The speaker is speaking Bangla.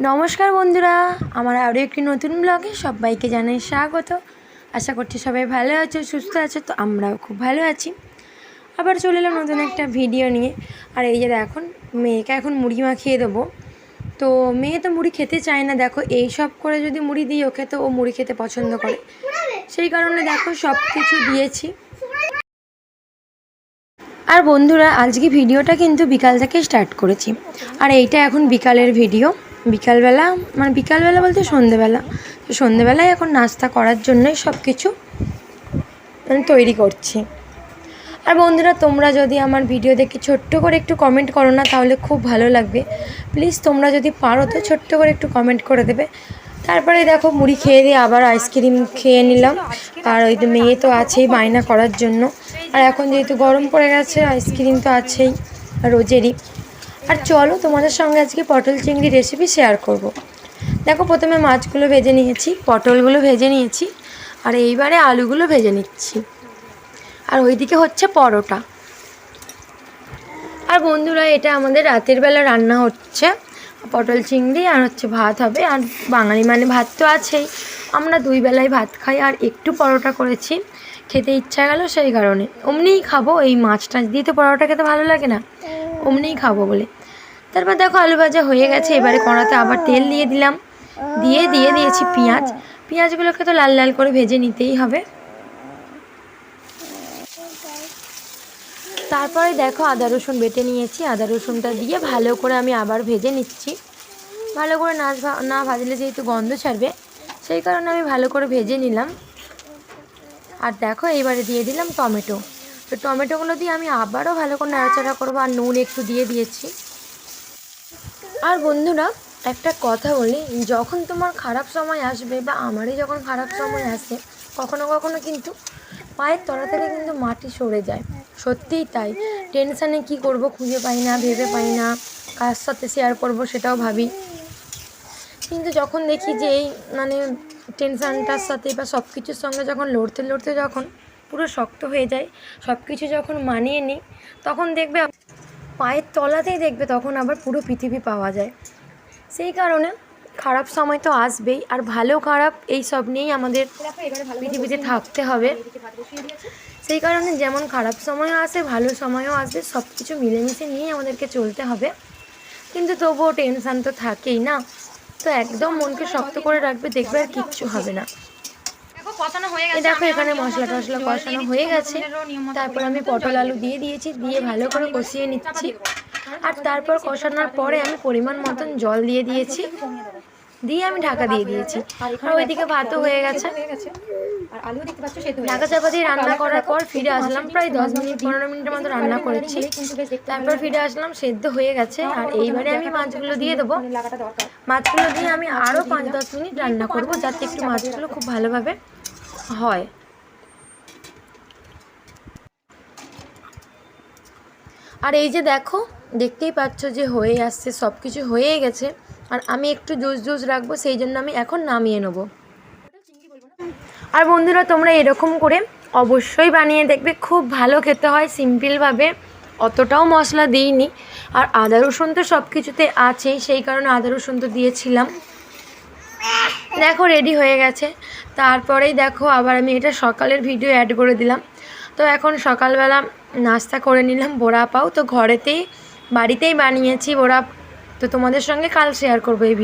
নমস্কার বন্ধুরা, আমার আরও একটি নতুন ব্লগে সবাইকে জানাই স্বাগত। আশা করছি সবাই ভালো আছো, সুস্থ আছো, তো আমরাও খুব ভালো আছি। আবার চলে এলাম নতুন একটা ভিডিও নিয়ে। আর এই যে দেখুন, মেয়েকে এখন মুড়ি মাখিয়ে দেবো। তো মেয়ে তো মুড়ি খেতে চায় না, দেখো এই সব করে যদি মুড়ি দিই ওকে, তো ও মুড়ি খেতে পছন্দ করে। সেই কারণে দেখো সব কিছু দিয়েছি। আর বন্ধুরা, আজকে ভিডিওটা কিন্তু বিকাল থেকে স্টার্ট করেছি। আর এইটা এখন বিকালের ভিডিও বিকালবেলা মানে বিকালবেলা বলতে সন্ধেবেলা। তো সন্ধেবেলায় এখন নাস্তা করার জন্যই সব কিছু মানে তৈরি করছি। আর বন্ধুরা, তোমরা যদি আমার ভিডিও দেখে ছোট্ট করে একটু কমেন্ট করো না, তাহলে খুব ভালো লাগবে। প্লিজ তোমরা যদি পারো তো ছোট্ট করে একটু কমেন্ট করে দেবে। তারপরে দেখো, মুড়ি খেয়ে দিয়ে আবার আইসক্রিম খেয়ে নিলাম। আর ওই তো মেয়ে তো আছেই বায়না করার জন্য। আর এখন যেহেতু গরম পড়ে গেছে আইসক্রিম তো আছেই রোজেরই। আর চলো তোমাদের সঙ্গে আজকে পটল চিংড়ি রেসিপি শেয়ার করব। দেখো প্রথমে মাছগুলো ভেজে নিয়েছি, পটলগুলো ভেজে নিয়েছি, আর এইবারে আলুগুলো ভেজে নিচ্ছি। আর ওইদিকে হচ্ছে পরোটা। আর বন্ধুরা, এটা আমাদের রাতের বেলা রান্না হচ্ছে পটল চিংড়ি আর হচ্ছে ভাত হবে। আর বাঙালি মানে ভাত তো আছেই। আমরা দুই বেলায় ভাত খাই আর একটু পরোটা করেছি। খেতে ইচ্ছা গেল সেই কারণে। অমনিই খাব, এই মাছ টাছ দিয়ে তো পরোটা খেতে ভালো লাগে না। অমনিই খাব বলে। তারপর দেখো আলু ভাজা হয়ে গেছে, এবারে কড়াতে আবার তেল দিয়ে দিলাম। দিয়ে দিয়ে দিয়েছি পেঁয়াজ। পেঁয়াজগুলোকে তো লাল লাল করে ভেজে নিতেই হবে। তারপরে দেখো আদা রসুন বেটে নিয়েছি। আদা রসুনটা দিয়ে ভালো করে আমি আবার ভেজে নিচ্ছি। ভালো করে নাচ না ভাজলে যেহেতু গন্ধ ছাড়বে, সেই কারণে আমি ভালো করে ভেজে নিলাম। আর দেখো এইবারে দিয়ে দিলাম টমেটো। তো টমেটোগুলো দিয়ে আমি আবারও ভালো করে নাড়াচাড়া করব। আর নুন একটু দিয়ে দিয়েছি। আর বন্ধুরা, একটা কথা বলি, যখন তোমার খারাপ সময় আসবে বা আমারই যখন খারাপ সময় আসে, কখনো কখনো কিন্তু পায়ের তলা থেকে কিন্তু মাটি সরে যায়। সত্যিই তাই। টেনশানে কি করব খুঁজে পাই না, ভেবে পাই না, কার সাথে শেয়ার করব সেটাও ভাবি। কিন্তু যখন দেখি যে এই মানে টেনশানটার সাথে বা সব কিছুর সঙ্গে যখন লড়তে লড়তে যখন পুরো শক্ত হয়ে যায় সব কিছু যখন মানিয়ে নিই, তখন দেখবে পায়ের তলাতেই দেখবে তখন আবার পুরো পৃথিবী পাওয়া যায়। সেই কারণে খারাপ সময় তো আসবেই, আর ভালো খারাপ এই সব নিয়েই আমাদের পৃথিবীতে থাকতে হবে। সেই কারণে যেমন খারাপ সময়ও আসে, ভালো সময়ও আসবে সব কিছু মিলেমিশে নিয়েই আমাদেরকে চলতে হবে। কিন্তু তবুও টেনশান তো থাকেই না। তো একদম মনকে শক্ত করে রাখবে, দেখবে আর কিচ্ছু হবে না। দেখো এখানে মশলা টশলা কষানো হয়ে গেছে। তারপর আমি পটল আলু দিয়ে দিয়েছি দিয়ে ভালো করে কষিয়ে নিচ্ছি। আর তারপর কষানোর পরে আমি পরিমাণ মতন জল দিয়ে দিয়েছি। দিয়ে আমি ঢাকা দিয়ে দিয়েছি। আর ওইদিকে ভাতও হয়ে গেছে। ঢাকা চাপা দিয়ে রান্না করার পর ফিরে আসলাম প্রায় দশ মিনিট পনেরো মিনিটের মতো রান্না করেছি। তারপর ফিরে আসলাম সেদ্ধ হয়ে গেছে। আর এইবারে আমি মাছগুলো দিয়ে দেবো মাছগুলো দিয়ে আমি আরও পাঁচ দশ মিনিট রান্না করব যাতে একটু মাছগুলো খুব ভালোভাবে হয়। আর এই যে দেখো, দেখতেই পাচ্ছ যে হয়ে আসছে সব কিছু হয়েই গেছে। আর আমি একটু জুস জুস রাখব, সেই জন্য আমি এখন নামিয়ে নেব। আর বন্ধুরা, তোমরা এরকম করে অবশ্যই বানিয়ে দেখবে, খুব ভালো খেতে হয়, সিম্পলভাবে। অতটাও মশলা দিইনি। আর আদা রসুন তো সব কিছুতে আছেই, সেই কারণে আদা রসুন তো দিয়েছিলাম। দেখো রেডি হয়ে গেছে। তারপরেই দেখো, আবার আমি এটা সকালের ভিডিও অ্যাড করে দিলাম। তো এখন সকালবেলা নাস্তা করে নিলাম বড়া পাও। তো ঘরেতেই, বাড়িতেই বানিয়েছি বড়া। তো তোমাদের সঙ্গে কাল শেয়ার করব এই